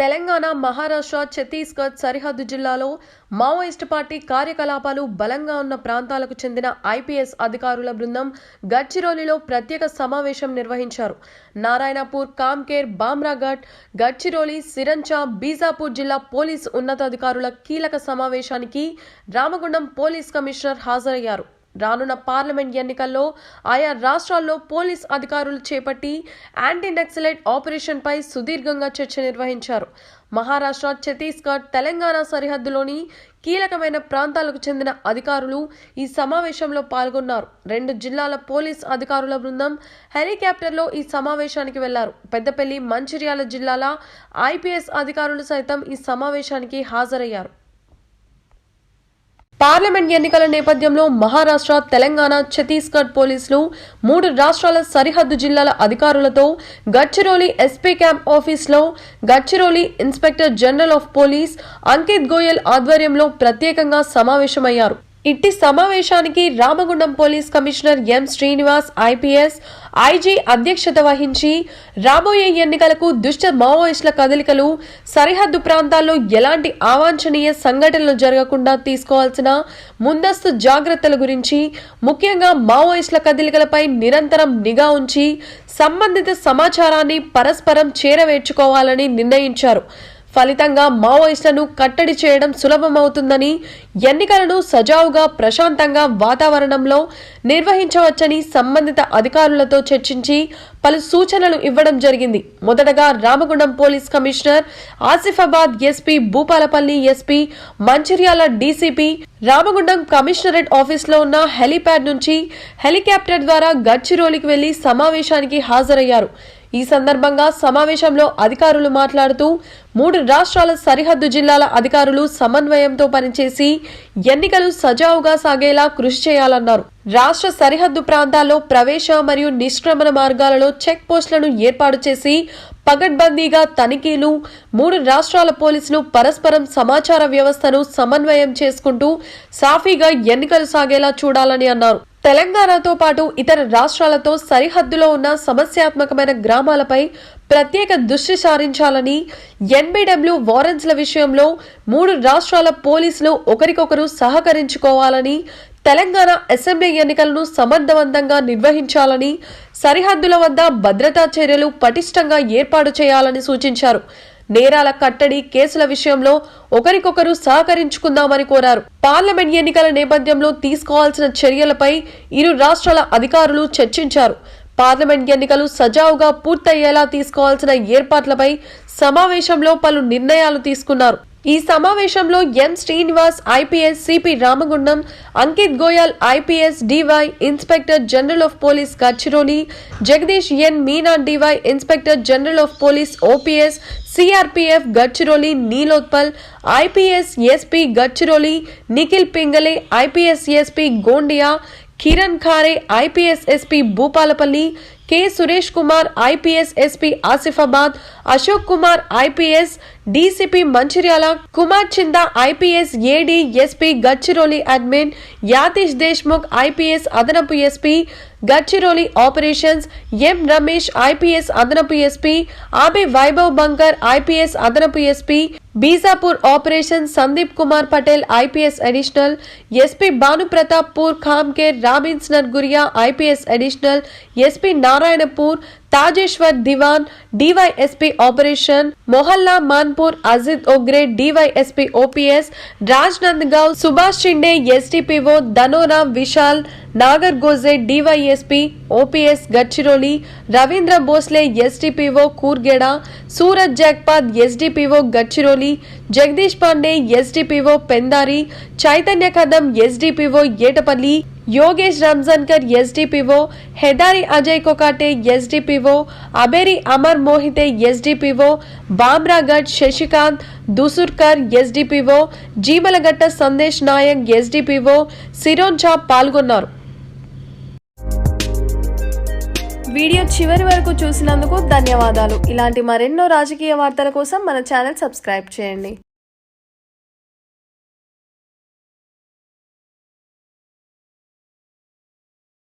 తెలంగాణ మహారాష్ట్ర ఛత్తీస్గఢ్ సరిహద్దు జిల్లాలో Maoist party కార్యకలాపాలు బలంగా ఉన్న ప్రాంతాలకు చెందిన ఐపీఎస్ అధికారుల బృందం గడ్చిరోలిలో ప్రత్యేక సమావేశం నిర్వహించారు. నారాయణపూర్ కామ్కేర్ బామ్రాఘట్ గడ్చిరోలి సిరంచా బీజాపూర్ జిల్లా పోలీస్ ఉన్నతాధికారుల కీలక సమావేశానికి రామగుండం పోలీస్ కమిషనర్ హాజరయ్యారు. రానున్న పార్లమెంట్ ఎన్నికల్లో ఆయా రాష్ట్రాల్లో పోలీస్ అధికారులు చేపట్టి యాంటీ నక్సలైట్ ఆపరేషన్పై సుదీర్ఘంగా చర్చ నిర్వహించారు. మహారాష్ట్ర ఛత్తీస్గఢ్ తెలంగాణ సరిహద్దులోని కీలకమైన ప్రాంతాలకు చెందిన అధికారులు ఈ సమావేశంలో పాల్గొన్నారు. రెండు జిల్లాల పోలీస్ అధికారుల బృందం హెలికాప్టర్లో ఈ సమావేశానికి వెళ్ళారు. పెద్దపల్లి మంచిర్యాల జిల్లాల ఐపీఎస్ అధికారులు సైతం ఈ సమావేశానికి హాజరయ్యారు. పార్లమెంట్ ఎన్నికల నేపథ్యంలో మహారాష్ట్ర తెలంగాణ ఛత్తీస్గఢ్ పోలీసులు మూడు రాష్ట్రాల సరిహద్దు జిల్లాల అధికారులతో గడ్చిరోలి ఎస్పీ క్యాంప్ ఆఫీస్లో Gadchiroli inspector general of police Ankit Goyal ఆధ్వర్యంలో ప్రత్యేకంగా సమావేశమయ్యారు. ఇట్టి సమావేశానికి Ramagundam police commissioner M Srinivas IPS IG అధ్యక్షత వహించి రాబోయే ఎన్నికలకు దుష్ట మావోయిస్టుల కదలికలు సరిహద్దు ప్రాంతాల్లో ఎలాంటి అవాంఛనీయ సంఘటనలు జరగకుండా తీసుకోవాల్సిన ముందస్తు జాగ్రత్తల గురించి ముఖ్యంగా మావోయిస్టుల కదలికలపై నిరంతరం నిఘా ఉంచి సంబంధిత సమాచారాన్ని పరస్పరం చేరవేర్చుకోవాలని నిర్ణయించారు. ఫలితంగా మావోయిస్టులను కట్టడి చేయడం సులభమవుతుందని ఎన్నికలను సజావుగా ప్రశాంతంగా వాతావరణంలో నిర్వహించవచ్చని సంబంధిత అధికారులతో చర్చించి పలు సూచనలు ఇవ్వడం జరిగింది. మొదటగా Ramagundam police commissioner Asifabad SP Bhupalpally SP Mancherial DCP Ramagundam commissionerate ఆఫీస్లో ఉన్న హెలీప్యాడ్ నుంచి హెలికాప్టర్ ద్వారా గడ్చిరోలికి వెళ్ళి సమావేశానికి హాజరయ్యారు. ఈ సందర్భంగా సమావేశంలో అధికారులు మాట్లాడుతూ మూడు రాష్ట్రాల సరిహద్దు జిల్లాల అధికారులు సమన్వయంతో పనిచేసి ఎన్నికలు సజావుగా సాగేలా కృషి చేయాలన్నారు. రాష్ట్ర సరిహద్దు ప్రాంతాల్లో ప్రవేశ మరియు నిష్క్రమణ మార్గాలలో చెక్ పోస్టులను ఏర్పాటు చేసి పగడ్బందీగా తనిఖీలు మూడు రాష్ట్రాల పోలీసులు పరస్పరం సమాచార వ్యవస్థను సమన్వయం చేసుకుంటూ సాఫీగా ఎన్నికలు సాగేలా చూడాలని అన్నారు. తెలంగాణతో పాటు ఇతర రాష్ట్రాలతో సరిహద్దులో ఉన్న సమస్యాత్మకమైన గ్రామాలపై ప్రత్యేక దృష్టి సారించాలని ఎన్బిడబ్ల్యూ వారెంట్స్ల విషయంలో మూడు రాష్ట్రాల పోలీసులు ఒకరికొకరు సహకరించుకోవాలని తెలంగాణ అసెంబ్లీ ఎన్నికలను సమర్థవంతంగా నిర్వహించాలని సరిహద్దుల వద్ద భద్రతా చర్యలు పటిష్టంగా ఏర్పాటు చేయాలని సూచించారు. నేరాల కట్టడి కేసుల విషయంలో ఒకరికొకరు సహకరించుకుందామని కోరారు. పార్లమెంట్ ఎన్నికల నేపథ్యంలో తీసుకోవాల్సిన చర్యలపై ఇరు రాష్ట్రాల అధికారులు చర్చించారు. పార్లమెంట్ ఎన్నికలు సజావుగా పూర్తయ్యేలా తీసుకోవాల్సిన ఏర్పాట్లపై సమావేశంలో పలు నిర్ణయాలు తీసుకున్నారు. ఈ సమావేశంలో M Srinivas IPS CP Ramagundam Ankit Goyal IPS DY inspector general of police Gadchiroli Jagdish N Meena DY inspector general of police OPS CRPF Gadchiroli Neelotpal IPS SP Gadchiroli Nikhil Pingale IPS SP Gondia Kiran Khare IPS SP Bhupalpally K Suresh Kumar IPS SP Asifabad Ashok Kumar IPS DCP Mancherial Kumar Chinda IPS AD SP Gadchiroli admin Yatish Deshmukh IPS అదనపు SP Gadchiroli operations M Ramesh IPS అదనపు SP ఆబి Vaibhav Bankar IPS అదనపు SP Bijapur operation Sandeep Kumar Patel IPS additional SP Bhanupratappur Khamker Robins Narguria IPS additional SP Narayanpur Tajeshwar Diwan DYSP operation Mohalla Manpur Ajit Ogre DYSP OPS Rajnandgaon Subhash Shinde SDPO Dhanora Vishal Nagar Goje DYSP OPS Gadchiroli Ravindra Bhosle SDPO Kurkheda Suraj Jagtap SDPO Gadchiroli Jagdish Pandey SDPO Pendhari Chaitanya Kadam SDPO Etapalli Yogesh Ranjankar SDPO Hedri Ajay Kokate SDPO Aheri Amar Mohite SDPO Bhamragad Shashikant Dusurkar SDPO Jimalgatta Sandesh Nayak SDPO Sironcha పాల్గొన్నారు video చివరి వరకు చూసినందుకు ధన్యవాదాలు. ఇలాంటి మరెన్నో రాజకీయ వార్తల కోసం మన ఛానల్ సబ్స్క్రైబ్ చేయండి.